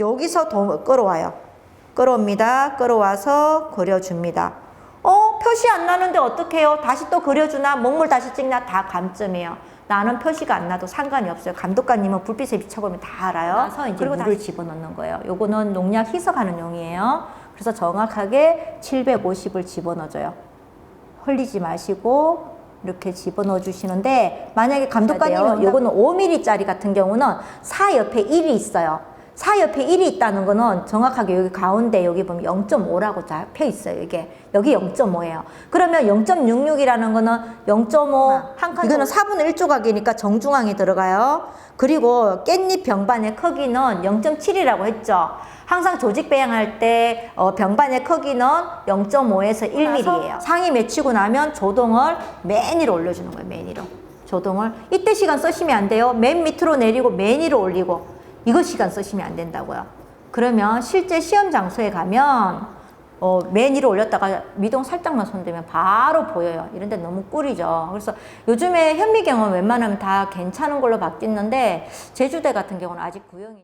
여기서 더 끌어와요. 끌어옵니다. 끌어와서 그려줍니다. 어, 표시 안 나는데 어떡해요? 다시 또 그려주나? 먹물 다시 찍나? 다 감점이에요. 나는 표시가 안 나도 상관이 없어요. 감독관님은 불빛에 비춰보면 다 알아요. 그래서 이제 그리고 물을 집어넣는 거예요. 요거는 농약 희석하는 용이에요. 그래서 정확하게 750을 집어넣어줘요. 흘리지 마시고 이렇게 집어넣어 주시는데 만약에 감독관님은 요거는 5mm짜리 같은 경우는 4 옆에 1이 있어요. 4 옆에 1이 있다는 거는 정확하게 여기 가운데 여기 보면 0.5라고 잡혀 있어요. 이게 여기 0.5예요. 그러면 0.66이라는 거는 0.5 한 칸. 이거는 4분의 1 조각이니까 정중앙에 들어가요. 그리고 깻잎 병반의 크기는 0.7이라고 했죠. 항상 조직 배양할 때 어, 병반의 크기는 0.5에서 1mm예요. 상이 맺히고 나면 조동을 맨 위로 올려주는 거예요. 맨 위로. 조동을 이때 시간 쓰시면 안 돼요. 맨 밑으로 내리고 맨 위로 올리고 이거 시간 쓰시면 안 된다고요. 그러면 실제 시험 장소에 가면 어, 맨 위로 올렸다가 미동 살짝만 손대면 바로 보여요. 이런데 너무 꿀이죠. 그래서 요즘에 현미경은 웬만하면 다 괜찮은 걸로 바뀌었는데 제주대 같은 경우는 아직 구형이